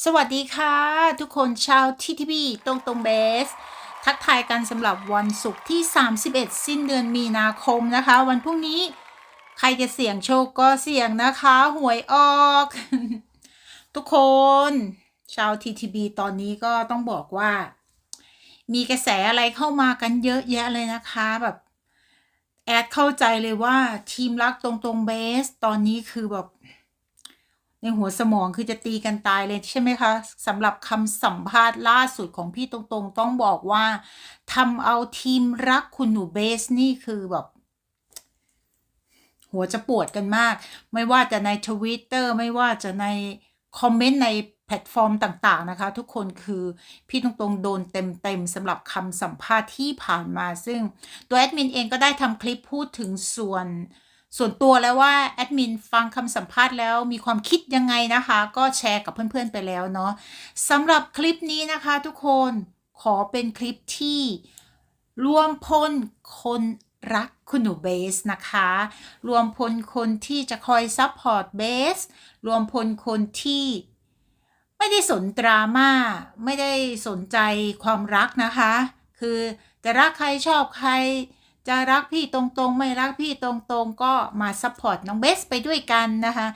สวัสดีค่ะ ทุกคนชาวทีทีบีตรงตรงเบส ทักทายกันสำหรับวันศุกร์ที่ 31 สิ้นเดือนมีนาคมนะคะ วันพรุ่งนี้ใครจะเสี่ยงโชคก็เสี่ยงนะคะ หวยออก ทุกคนชาวทีทีบีตอนนี้ก็ต้องบอกว่า มีกระแสอะไรเข้ามากันเยอะแยะเลยนะคะแบบแอดเข้าใจเลยว่าทีมรักตรงตรงเบส ตอนนี้คือแบบ ในหัวสมองคือจะตีกันตายเลยใช่ไหมคะสำหรับคำสัมภาษณ์ล่าสุดของพี่ตรงๆ ต้องบอกว่าทำเอาทีมรักคุณหนูเบสนี่คือแบบหัวจะปวดกันมาก ไม่ว่าจะในทวิตเตอร์ไม่ว่าจะในคอมเมนต์ในแพลตฟอร์มต่างๆนะคะ ทุกคนคือพี่ตรงๆ โดนเต็มๆสำหรับคำสัมภาษณ์ที่ผ่านมาซึ่ง ตัวแอดมินเองก็ได้ทำคลิปพูดถึงส่วน ส่วนตัวแล้วว่าแอดมินฟังคำสัมภาษณ์แล้วมีความคิดยังไงนะคะ ก็แชร์กับเพื่อนๆไปแล้วเนาะสำหรับคลิปนี้นะคะทุกคนขอเป็นคลิปที่รวมพลคนรักคุณหนูเบสนะคะ รวมพลคนที่จะคอยซัพพอร์ตเบส รวมพลคนที่ไม่ได้สนดราม่า ไม่ได้สนใจความรักนะคะ คือจะรักใครชอบใคร จะรักพี่ตรงๆ ไม่รักพี่ตรงๆ ก็มาซัพพอร์ตน้องเบสไปด้วยกันนะคะ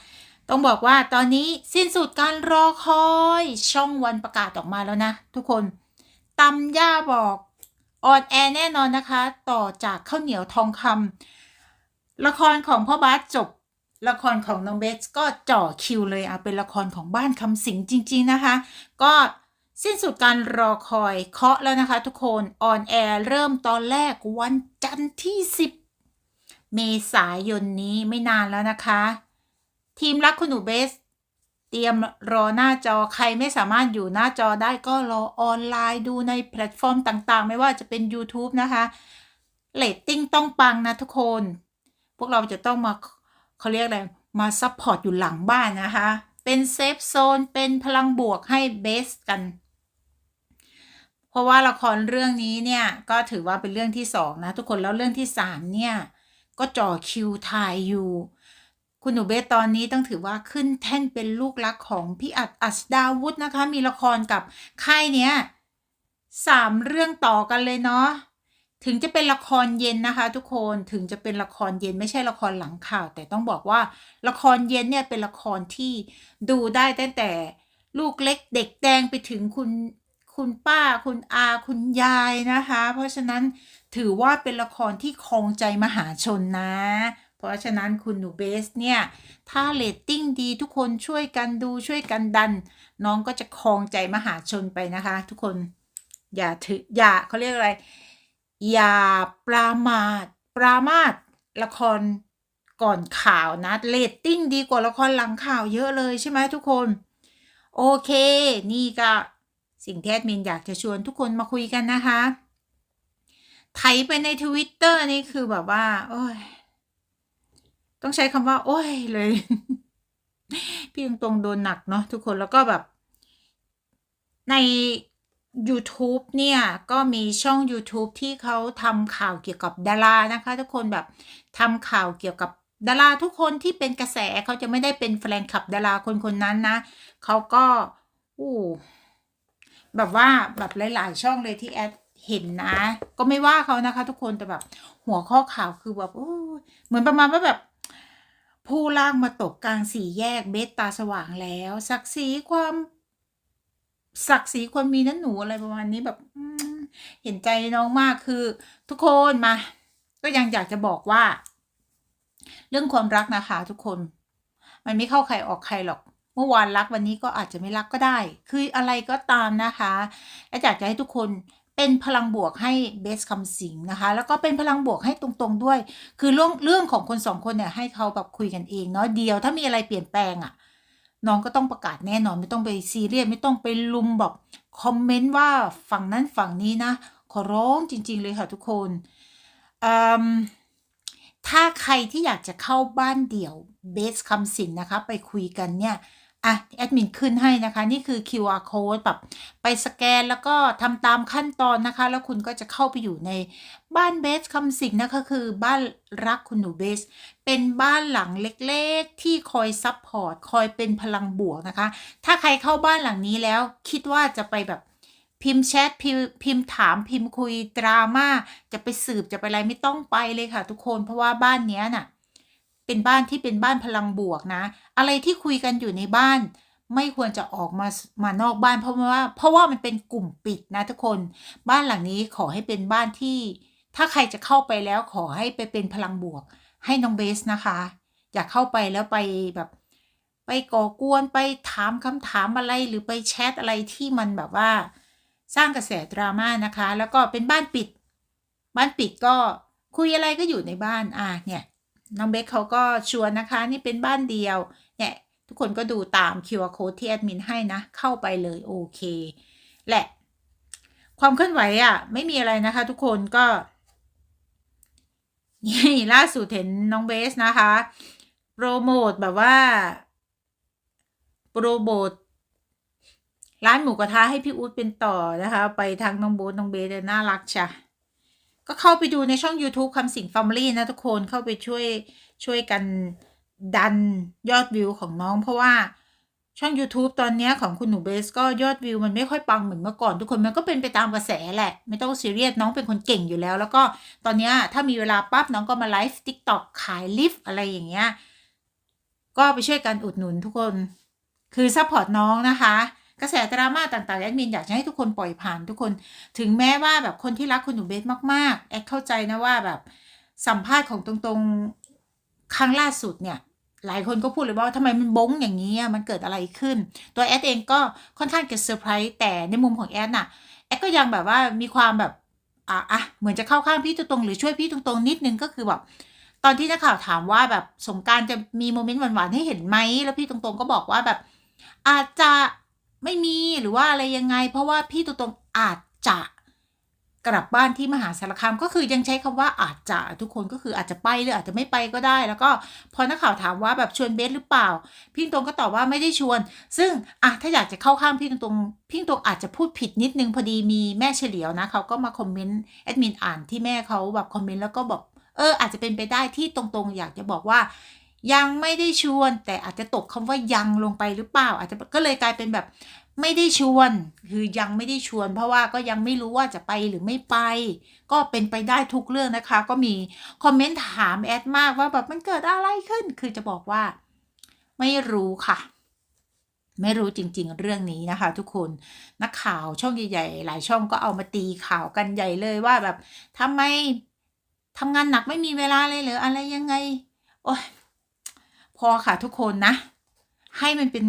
ต้องบอกว่าตอนนี้สิ้นสุดการรอคอยช่องวันประกาศออกมาแล้วนะ ทุกคนตำย่าบอกออนแอร์แน่นอนนะคะ ต่อจากข้าวเหนียวทองคำละครของพ่อบาสจบ ละครของน้องเบสก็จ่อคิวเลยอะเป็นละครของบ้านคำสิงจริง ๆนะคะ ก็ สิ้นสุดการรอคอยเคาะแล้วนะคะทุกคนออนแอร์เริ่มตอนแรกวันจันทร์ที่ 10 เมษายนนี้ไม่นานแล้วนะคะ ทีมรักคุณหนูเบส เตรียมรอหน้าจอใครไม่สามารถอยู่หน้าจอได้ก็รอออนไลน์ดูในแพลตฟอร์มต่างๆ ไม่ว่าจะเป็น YouTube นะคะเรตติ้งต้องปังนะทุกคน พวกเราจะต้องมาเขาเรียกอะไร มาซัพพอร์ตอยู่หลังบ้านนะคะ เป็นเซฟโซนเป็นพลังบวกให้เบสกัน ราะว่าละครเรื่องนี้เนี่ยก็ถือว่าเป็นเรื่องที่สองนะทุกคนแล้วเรื่องที่สามเนี่ยก็จ่อคิวถ่ายอยู่ คุณหนูเบสตอนนี้ต้องถือว่าขึ้นแท่นเป็นลูกรักของพี่อัดอัศดาวุฒนะคะ มีละครกับค่ายเนี้ยสามเรื่องต่อกันเลยเนาะถึงจะเป็นละครเย็นนะคะ ทุกคนถึงจะเป็นละครเย็นไม่ใช่ละครหลังข่าว แต่ต้องบอกว่าละครเย็นเนี่ยเป็นละครที่ดูได้ตั้งแต่ลูกเล็กเด็กแดงไปถึงคุณ คุณป้าคุณอาคุณยายนะคะ เพราะฉะนั้นถือว่าเป็นละครที่ครองใจมหาชนนะ เพราะฉะนั้นคุณหนูเบสเนี่ย ถ้าเรตติ้งดีทุกคนช่วยกันดูช่วยกันดัน น้องก็จะครองใจมหาชนไปนะคะ ทุกคนอย่าถืออย่าเขาเรียกอะไร อย่าปรามาทปรามาทละครก่อนข่าวนะเรตติ้งดีกว่าละครหลังข่าวเยอะเลยใช่ไหมทุกคน โอเค นี่ก็ สิ่งที่แอดมินอยากจะชวนทุกคนมาคุยกันนะคะ ไถไปในทวิตเตอร์นี่คือแบบว่า โอ้ย ต้องใช้คำว่า โอ้ยเลย พี่ตรงๆโดนหนักเนาะทุกคนแล้วก็แบบ ใน YouTube เนี่ย ก็มีช่อง YouTube ที่เขาทำข่าวเกี่ยวกับดารานะคะ ทุกคนแบบทำข่าวเกี่ยวกับดาราทุกคนที่เป็นกระแสเขาจะไม่ได้เป็นแฟนคลับดาราคนคนนั้นนะเขาก็ อู้ แบบว่าแบบหลาย ๆ ช่องเลยที่แอดเห็นนะ ก็ไม่ว่าเขานะคะ ทุกคนแต่แบบ หัวข้อข่าวคือแบบเหมือนประมาณว่าแบบ ผู้ล่างมาตกกลางสี่แยกเบสตาสว่างแล้วศักดิ์ศรีความศักดิ์ศรีควรมีนั้นหนูอะไรประมาณนี้แบบเห็นใจน้องมากคือ ทุกคนมา ก็ยังอยากจะบอกว่า เรื่องความรักนะคะ ทุกคน มันไม่เข้าใครออกใครหรอก เมื่อวานรักวันนี้ก็อาจจะไม่รักก็ได้ คืออะไรก็ตามนะคะแอดอยากจะให้ทุกคนเป็นพลังบวกให้เบสคำสิงนะคะ แล้วก็เป็นพลังบวกให้ตรงๆด้วย คือเรื่องเรื่องของคนสองคนเนี่ยให้เขาแบบคุยกันเองเนาะเดียวถ้ามีอะไรเปลี่ยนแปลงอะ่ะน้องก็ต้องประกาศแน่นอนไม่ต้องไปซีเรียสไม่ต้องไปลุมแบบคอมเมนต์ว่าฝั่งนั้นฝั่งนี้นะ ขอร้องจริง ๆ เลยค่ะทุกคนอืมถ้าใครที่อยากจะเข้าบ้านเดี่ยวเบสคำสิงนะคะ ไปคุยกันเนี่ย อะแอดมินขึ้นให้นะคะ นี่คือ QR code แบบไปสแกนแล้วก็ทำตามขั้นตอนนะคะ แล้วคุณก็จะเข้าไปอยู่ในบ้านเบสคำสิงนะคะคือบ้านรักคุณหนูเบส เป็นบ้านหลังเล็กๆ ที่คอยซัพพอร์ตคอยเป็นพลังบวกนะคะ ถ้าใครเข้าบ้านหลังนี้แล้วคิดว่าจะไปแบบพิมพ์แชทพิมพ์พิมพ์ถามพิมพ์คุยดราม่าจะไปสืบจะไปอะไรไม่ต้องไปเลยค่ะ ทุกคนเพราะว่าบ้านเนี้ยน่ะ เป็นบ้านที่เป็นบ้านพลังบวกนะ อะไรที่คุยกันอยู่ในบ้าน ไม่ควรจะออกมามานอกบ้านเพราะว่า เพราะว่ามันเป็นกลุ่มปิดนะทุกคน บ้านหลังนี้ขอให้เป็นบ้านที่ ถ้าใครจะเข้าไปแล้วขอให้ไปเป็นพลังบวก ให้น้องเบสนะคะ อย่าเข้าไปแล้วไปแบบ ไปก่อกวนไปถามคำถามอะไรหรือไปแชทอะไรที่มันแบบว่า สร้างกระแสดราม่านะคะ แล้วก็เป็นบ้านปิด บ้านปิดก็คุยอะไรก็อยู่ในบ้านอะเนี่ย น้องเบคเขาก็ชวนนะคะ นี่เป็นบ้านเดียว เนี่ย ทุกคนก็ดูตาม QR code ที่แอดมินให้นะ เข้าไปเลยโอเค แหละ ความเคลื่อนไหวอะ่ะ ไม่มีอะไรนะคะ ทุกคนก็ นี่ล่าสุดเห็นน้องเบสนะคะโปรโมทแบบว่าโปรโมทร้านหมูกระทะให้พี่อู๊ดเป็นต่อนะคะ ไปทางน้องโบ๊ทน้องเบสเนี่ยน่ารักจ้ะ ก็เข้าไปดูในช่อง YouTube คำสิงฟ Family นะทุกคนเข้าไปช่วยช่วยกันดันยอดวิวของน้อง เพราะว่าช่อง YouTube ตอนนี้ของคุณหนูเบสก็ยอดวิวมันไม่ค่อยปังเหมือนเมื่อก่อน ทุกคนมันก็เป็นไปตามกระแสแหละ ไม่ต้องซีเรียสน้องเป็นคนเก่งอยู่แล้ว แล้วก็ตอนนี้ถ้ามีเวลาปั๊บน้องก็มาไลฟ์ TikTok ขายลิฟอะไรอย่างเงี้ยก็ไปช่วยกันอุดหนุนทุกคน คือซัพพอร์ตน้องนะคะ กระแสดราม่าต่างๆแอดมินอยากจะให้ทุกคนปล่อยผ่านทุกคน ถึงแม้ว่าแบบคนที่รักคุณหนูเบสมากๆแอดเข้าใจนะว่าแบบสัมภาษณ์ของตรงๆครั้งล่าสุดเนี่ยหลายคนก็พูดเลยว่าทำไมมันบงอย่างนี้มันเกิดอะไรขึ้น ตัวแอดเองก็ค่อนข้างจะเซอร์ไพรส์แต่ในมุมของแอดน่ะแอดก็ยังแบบว่ามีความแบบอะอะเหมือนจะเข้าข้างพี่ตรงๆหรือช่วยพี่ตรงๆนิดนึงก็คือแบบตอนที่นักข่าวถามว่าแบบสงการจะมีโมเมนต์หวานๆให้เห็นไหมแล้วพี่ตรงๆก็บอกว่าแบบ อาจจะ ไม่มีหรือว่าอะไรยังไง เพราะว่าพี่ตัวตรงอาจจะกลับบ้านที่มหาสารคามก็คือยังใช้คำว่าอาจจะทุกคนก็คืออาจจะไปหรืออาจจะไม่ไปก็ได้ แล้วก็พอนักข่าวถามว่าแบบชวนเบสหรือเปล่า พี่ตรงก็ตอบว่าไม่ได้ชวน ซึ่งอะถ้าอยากจะเข้าข้างพี่ตรงพี่ตรงอาจจะพูดผิดนิดนึงพอดีมีแม่เฉลียวนะเขาก็มาคอมเมนต์แอดมินอ่านที่แม่เขาแบบคอมเมนต์แล้วก็บอกเอออาจจะเป็นไปได้ที่ตรงๆ อยากจะบอกว่า ยังไม่ได้ชวน แต่อาจจะตกคำว่ายังลงไปหรือเปล่า อาจจะก็เลยกลายเป็นแบบไม่ได้ชวน คือยังไม่ได้ชวน เพราะว่าก็ยังไม่รู้ว่าจะไปหรือไม่ไป ก็เป็นไปได้ทุกเรื่องนะคะ ก็มีคอมเมนต์ถามแอดมากว่าแบบมันเกิดอะไรขึ้น คือจะบอกว่า ไม่รู้ค่ะ ไม่รู้จริง ๆ เรื่องนี้นะคะ ทุกคนนักข่าวช่องใหญ่ๆหลายช่องก็เอามาตีข่าวกันใหญ่เลยว่าแบบทำไมทำงานหนักไม่มีเวลาเลยหรืออะไรยังไง โอ้ย พอค่ะทุกคนนะ ให้มันเป็น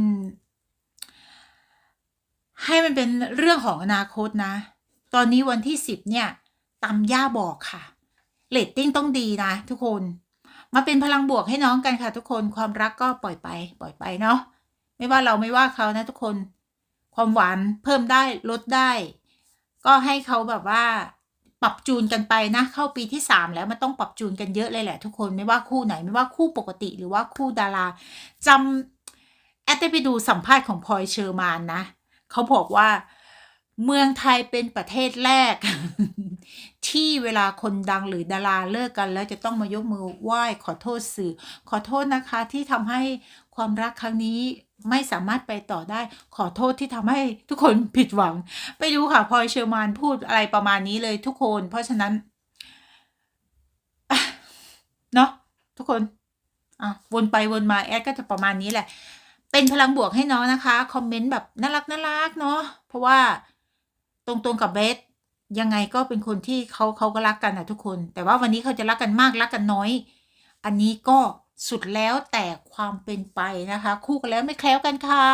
ให้มันเป็นเรื่องของอนาคตนะ ตอนนี้วันที่สิบเนี่ยตามย่าบอกค่ะเรตติ้งต้องดีนะทุกคน มาเป็นพลังบวกให้น้องกันค่ะ ทุกคนความรักก็ปล่อยไป ปล่อยไปเนาะไม่ว่าเราไม่ว่าเขานะทุกคน ความหวานเพิ่มได้ลดได้ ก็ให้เขาแบบว่า ปรับจูนกันไปนะ เข้าปีที่สามแล้วมันต้องปรับจูนกันเยอะเลยแหละทุกคนไม่ว่าคู่ไหนไม่ว่าคู่ปกติหรือว่าคู่ดาราจำแอดได้ไปดูสัมภาษณ์ของพลอยเชอร์มานนะเขาบอกว่า เมืองไทยเป็นประเทศแรก ที่เวลาคนดังหรือดาราเลิกกันแล้วจะต้องมายกมือไหว้ขอโทษสื่อ ขอโทษนะคะที่ทำให้ความรักครั้งนี้ไม่สามารถไปต่อได้ ขอโทษที่ทำให้ทุกคนผิดหวัง ไปดูค่ะพลอยเชอร์มานพูดอะไรประมาณนี้เลยทุกคน เพราะฉะนั้นเนาะทุกคนอะวนไปวนมาแอดก็จะประมาณนี้แหละ เป็นพลังบวกให้น้องนะคะ คอมเมนต์แบบน่ารักน่ารักเนาะเพราะว่า ตรงๆกับเบสยังไงก็เป็นคนที่เขาเขาก็รักกันนะทุกคน แต่ว่าวันนี้เขาจะรักกันมากรักกันน้อย อันนี้ก็สุดแล้วแต่ความเป็นไปนะคะ คู่กันแล้วไม่แคล้วกันค่ะ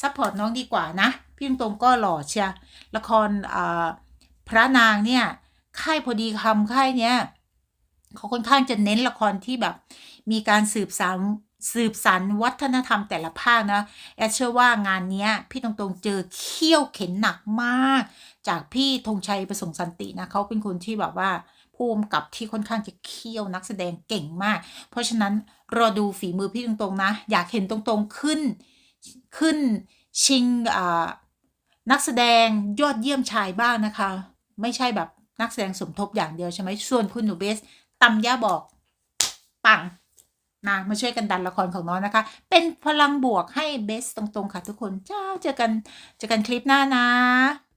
ซัพพอร์ตน้องดีกว่านะ พี่ตรงก็หล่อเชียร์ละครพระนางเนี่ยค่ายพอดีคำค่ายเนี้ยเขาค่อนข้างจะเน้นละครที่แบบ มีการสืบสาน สืบสานวัฒนธรรมแต่ละภาคนะแอดเชื่อว่างานนี้พี่ตรงๆเจอเขี้ยวเข็นหนักมาก จากพี่ธงชัยประสงค์สันตินะเขาเป็นคนที่แบบว่าผู้กำกับที่ค่อนข้างจะเขี้ยวนักแสดงเก่งมาก เพราะฉะนั้นรอดูฝีมือพี่ตรงๆนะ อยากเห็นตรงๆขึ้นขึ้นชิงอ่านักแสดงยอดเยี่ยมชายบ้างนะคะ ไม่ใช่แบบนักแสดงสมทบอย่างเดียวใช่ไหมส่วนคุณหนูเบสตำย่าบอกปัง นะมาช่วยกันดันละครของน้องนะคะ เป็นพลังบวกให้เบสตรงๆค่ะทุกคน เจ้าเจอกันเจอกันคลิปหน้านะ